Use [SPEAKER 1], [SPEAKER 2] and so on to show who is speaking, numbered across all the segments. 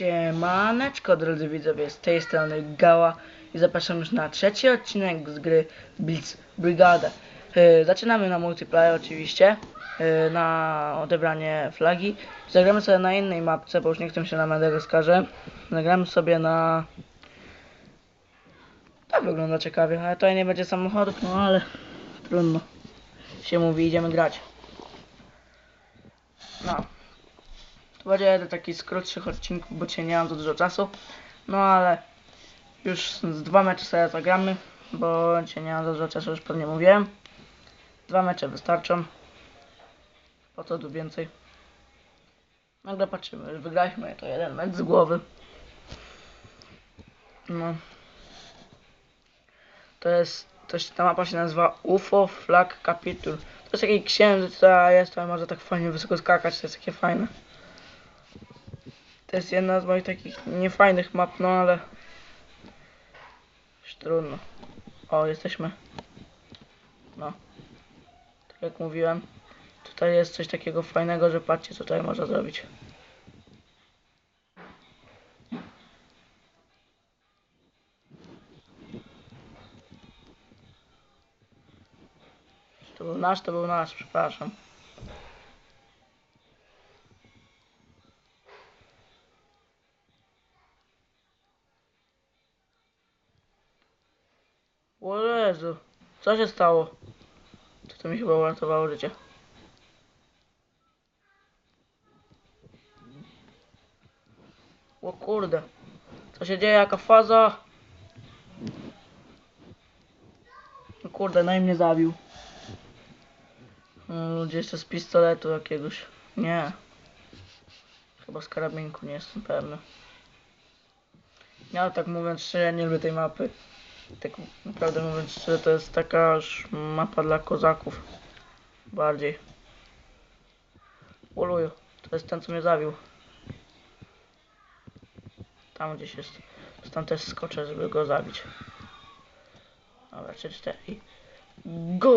[SPEAKER 1] Siemaneczko drodzy widzowie, z tej strony Gała i zapraszam już na trzeci odcinek z gry Blitz Brigada. Yy, zaczynamy na multiplayer oczywiście, yy, na odebranie flagi. Zagramy sobie na innej mapce, bo już nie chcę się na Madagaskarze. Zagramy sobie na... To wygląda ciekawie, ale tutaj nie będzie samochodów, no ale trudno. Się mówi, idziemy grać. No. To będzie jeden taki z krótszych odcinków, bo cię nie mam za dużo czasu. No ale już z dwa mecze sobie zagramy, bo cię nie mam za dużo czasu, już pewnie mówiłem. Dwa mecze wystarczą. Po co tu więcej? Nagle patrzymy, już wygraliśmy to jeden mecz z głowy. No. To jest, to się, ta mapa się nazywa UFO Flag Capture. To jest taki księżyc, która jest, ale może tak fajnie wysoko skakać, to jest takie fajne. To jest jedna z moich takich niefajnych map, no ale już trudno. O, jesteśmy. No. Tak jak mówiłem, tutaj jest coś takiego fajnego, że patrzcie co tutaj można zrobić. To był nasz, to był nasz, przepraszam. O Jezu, co się stało? To, to mi chyba uratowało życie. O kurde, co się dzieje, jaka faza? O kurde, no i mnie zabił. No, ludzie jeszcze z pistoletu jakiegoś. Nie. Chyba z karabinku, nie jestem pewny. Ja tak mówiąc szczerze, nie lubię tej mapy. Tak naprawdę mówiąc to jest taka mapa dla kozaków. Bardziej. Uluju, to jest ten, co mnie zabił. Tam gdzieś jest. Tam też skoczę, żeby go zabić. Dobra, 3, 4 i... Go!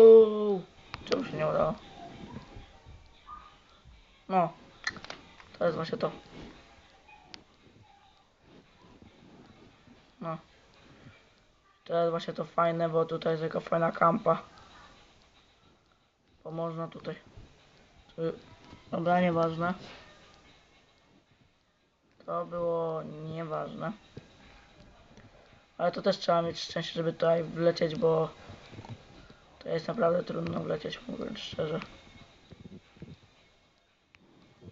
[SPEAKER 1] Czemu się nie udało? No. To jest właśnie to. To jest właśnie to fajne, bo tutaj jest taka fajna kampa. Bo można tutaj. Tu... Dobra, nieważne. To było nieważne. Ale to też trzeba mieć szczęście, żeby tutaj wlecieć, bo to jest naprawdę trudno wlecieć, mówiąc szczerze.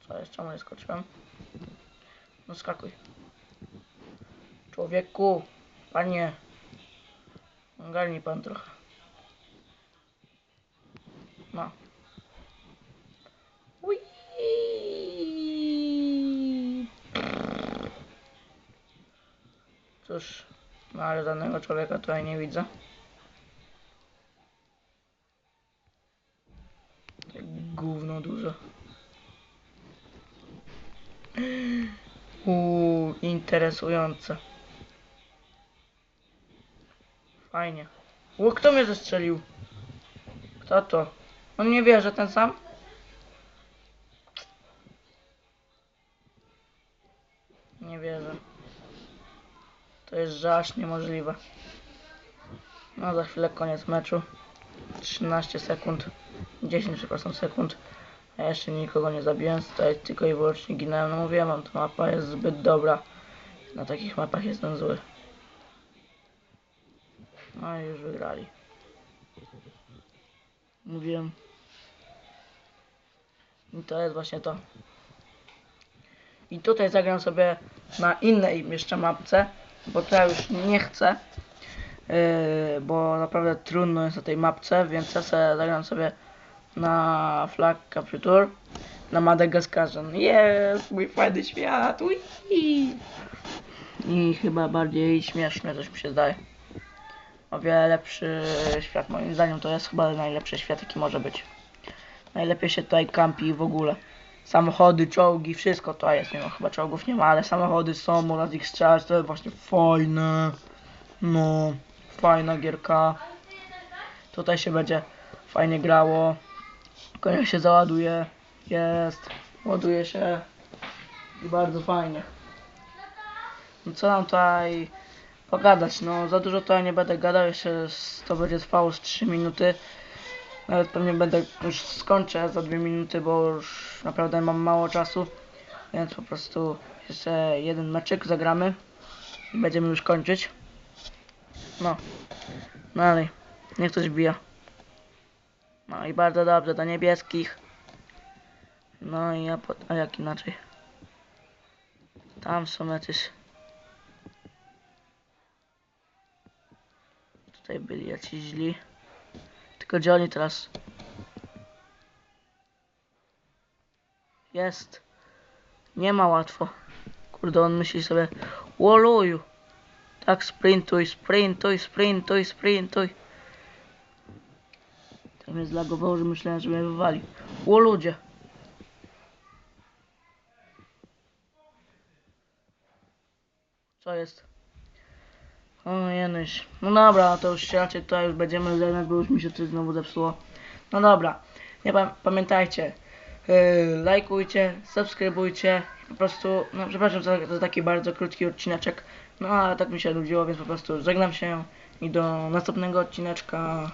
[SPEAKER 1] Co jeszcze? Czemu nie skoczyłem? No skakuj. Człowieku, panie. Ogarnij pan trochę. No. Ui. Cóż, no ale żadnego człowieka tutaj nie widzę. Tak gówno dużo. Uuu, interesujące. Fajnie. U, kto mnie zestrzelił? Kto to? On nie wie, że ten sam? Nie wierzę. To jest że aż niemożliwe. No za chwilę koniec meczu. 13 sekund. 10 przepraszam sekund. A jeszcze nikogo nie zabiłem, tutaj tylko i wyłącznie ginąłem. No mówiłem wam, ta mapa jest zbyt dobra. Na takich mapach jestem zły. I już wygrali. Mówiłem. I to jest właśnie to. I tutaj zagram sobie na innej jeszcze mapce, bo to ja już nie chcę. Yy, bo naprawdę trudno jest na tej mapce, więc ja sobie zagram sobie na Flag Capture na Madagaskarze. Jest mój fajny świat. Ui. I chyba bardziej śmieszne coś mi się zdaje. O wiele lepszy świat moim zdaniem to jest chyba najlepszy świat jaki może być. Najlepiej się tutaj kampi w ogóle. Samochody, czołgi, wszystko to jest. Nie no, chyba czołgów nie ma, ale samochody są, można z ich strzelać, to jest właśnie fajne. No, fajna gierka. Tutaj się będzie fajnie grało. Konia się załaduje. Jest. Ładuje się. I bardzo fajnie. No co nam tutaj pogadać, no za dużo to ja nie będę gadał, jeszcze to będzie trwało z 3 minuty. Nawet pewnie będę już skończę za 2 minuty, bo już naprawdę mam mało czasu. Więc po prostu jeszcze jeden meczek zagramy i będziemy już kończyć. No, dalej, niech ktoś bija. No i bardzo dobrze, do niebieskich. No i ja, po, a jak inaczej? Tam są jacyś. Tutaj byli jacyś źli. Tylko gdzie oni teraz? Jest. Nie ma łatwo. Kurde, on myśli sobie, woluju. Tak, sprintuj, sprintuj, sprintuj, sprintuj. Tak mnie zlagowało, że myślałem, że mnie wywali. Ło ludzie. Co jest? O jenyś. No dobra, to już raczej tutaj już będziemy żegnać, bo już mi się coś znowu zepsuło. No dobra. Nie pa pamiętajcie. Yy, lajkujcie, subskrybujcie. Po prostu, no przepraszam za, za taki bardzo krótki odcineczek. No ale tak mi się nudziło, więc po prostu żegnam się i do następnego odcineczka.